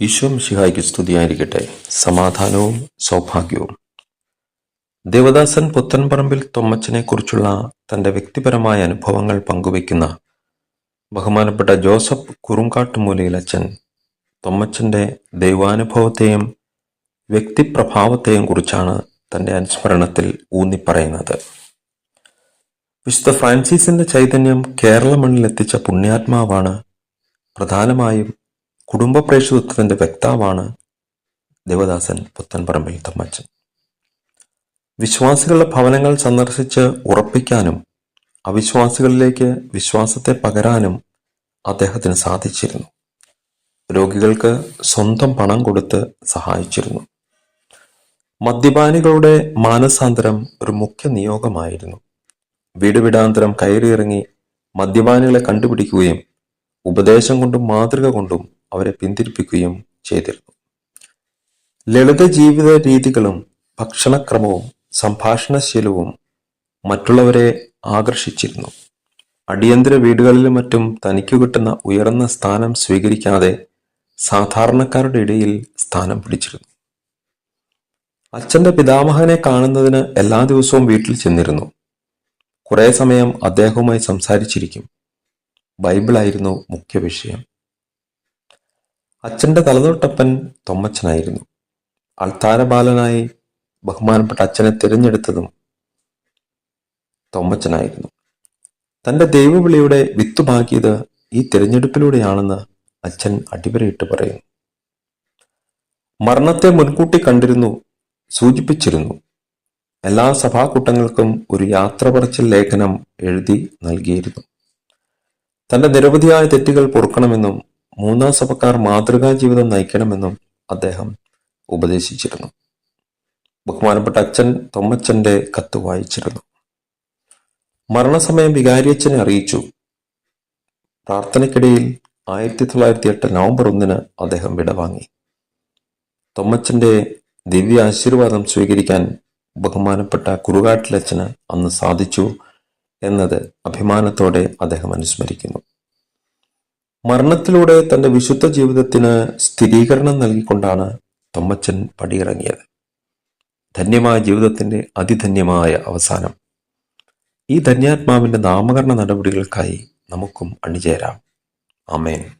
ഈശോ മിശിഹായ്ക്ക് സ്തുതിയായിരിക്കട്ടെ. സമാധാനവും സൗഭാഗ്യവും. ദേവദാസൻ പുത്തൻപറമ്പിൽ തൊമ്മച്ചനെ കുറിച്ചുള്ള തന്റെ വ്യക്തിപരമായ അനുഭവങ്ങൾ പങ്കുവയ്ക്കുന്ന ബഹുമാനപ്പെട്ട ജോസഫ് കുറുങ്കാട്ടുമൂലയിൽ അച്ഛൻ തൊമ്മച്ചന്റെ ദൈവാനുഭവത്തെയും വ്യക്തിപ്രഭാവത്തെയും കുറിച്ചാണ് തന്റെ അനുസ്മരണത്തിൽ ഊന്നിപ്പറയുന്നത്. വിശുദ്ധ ഫ്രാൻസിസിന്റെ ചൈതന്യം കേരള മണ്ണിലെത്തിച്ച പുണ്യാത്മാവാണ് പ്രധാനമായും കുടുംബ പ്രേക്ഷിതത്വത്തിന്റെ വ്യക്താവാണ് ദേവദാസൻ പുത്തൻപറമ്പിൽ തമ്മച്ചൻ. വിശ്വാസികളുടെ ഭവനങ്ങൾ സന്ദർശിച്ച് ഉറപ്പിക്കാനും അവിശ്വാസികളിലേക്ക് വിശ്വാസത്തെ പകരാനും അദ്ദേഹത്തിന് സാധിച്ചിരുന്നു. രോഗികൾക്ക് സ്വന്തം പണം കൊടുത്ത് സഹായിച്ചിരുന്നു. മദ്യപാനികളുടെ മാനസാന്തരം ഒരു മുഖ്യ നിയോഗമായിരുന്നു. വീട് വിടാന്തരം കയറിയിറങ്ങി മദ്യപാനികളെ കണ്ടുപിടിക്കുകയും ഉപദേശം കൊണ്ടും മാതൃക കൊണ്ടും അവരെ പിന്തിരിപ്പിക്കുകയും ചെയ്തിരുന്നു. ലളിത ജീവിത രീതികളും ഭക്ഷണക്രമവും സംഭാഷണശീലവും മറ്റുള്ളവരെ ആകർഷിച്ചിരുന്നു. അടിയന്തര വീടുകളിലും മറ്റും തനിക്ക് കിട്ടുന്ന ഉയർന്ന സ്ഥാനം സ്വീകരിക്കാതെ സാധാരണക്കാരുടെ ഇടയിൽ സ്ഥാനം പിടിച്ചിരുന്നു. അച്ഛന്റെ പിതാമഹനെ കാണുന്നതിന് എല്ലാ ദിവസവും വീട്ടിൽ ചെന്നിരുന്നു. കുറേ സമയം അദ്ദേഹവുമായി സംസാരിച്ചിരിക്കും. ബൈബിളായിരുന്നു മുഖ്യ വിഷയം അച്ഛന്റെ തലതൊട്ടപ്പൻ തൊമ്മച്ചനായിരുന്നു. അൾത്താരബാലനായി ബഹുമാനപ്പെട്ട അച്ഛനെ തിരഞ്ഞെടുത്തതും തൊമ്മച്ചനായിരുന്നു. തന്റെ ദൈവവിളിയുടെ വിത്തുപാകിയത് ഈ തിരഞ്ഞെടുപ്പിലൂടെയാണെന്ന് അച്ഛൻ അടിവരയിട്ട് പറയുന്നു. മരണത്തെ മുൻകൂട്ടി കണ്ടിരുന്നു സൂചിപ്പിച്ചിരുന്നു. എല്ലാ സഭാകൂട്ടങ്ങൾക്കും ഒരു യാത്ര പറച്ചിൽ ലേഖനം എഴുതി നൽകിയിരുന്നു. തന്റെ നിരവധിയായ തെറ്റുകൾ പൊറുക്കണമെന്നും മൂന്നാം സഭക്കാർ മാതൃകാ ജീവിതം നയിക്കണമെന്നും അദ്ദേഹം ഉപദേശിച്ചിരുന്നു. ബഹുമാനപ്പെട്ട അച്ഛൻ തൊമ്മച്ചന്റെ കത്ത് വായിച്ചിരുന്നു. മരണസമയം വികാരിയച്ഛനെ അറിയിച്ചു. പ്രാർത്ഥനയ്ക്കിടയിൽ ആയിരത്തി തൊള്ളായിരത്തി എട്ട് നവംബർ ഒന്നിന് അദ്ദേഹം വിടവാങ്ങി തൊമ്മച്ചന്റെ ദിവ്യ ആശീർവാദം സ്വീകരിക്കാൻ ബഹുമാനപ്പെട്ട കുറുകാട്ടിലച്ഛന് അന്ന് സാധിച്ചു എന്നത് അഭിമാനത്തോടെ അദ്ദേഹം അനുസ്മരിക്കുന്നു. മരണത്തിലൂടെ തന്റെ വിശുദ്ധ ജീവിതത്തിന് സ്ഥിരീകരണം നൽകിക്കൊണ്ടാണ് തൊമ്മച്ചൻ പടിയിറങ്ങിയത്. ധന്യമായ ജീവിതത്തിന്റെ അതിധന്യമായ അവസാനം. ഈ ധന്യാത്മാവിന്റെ നാമകരണ നടപടികൾക്കായി നമുക്കും അണിചേരാം. ആമേൻ.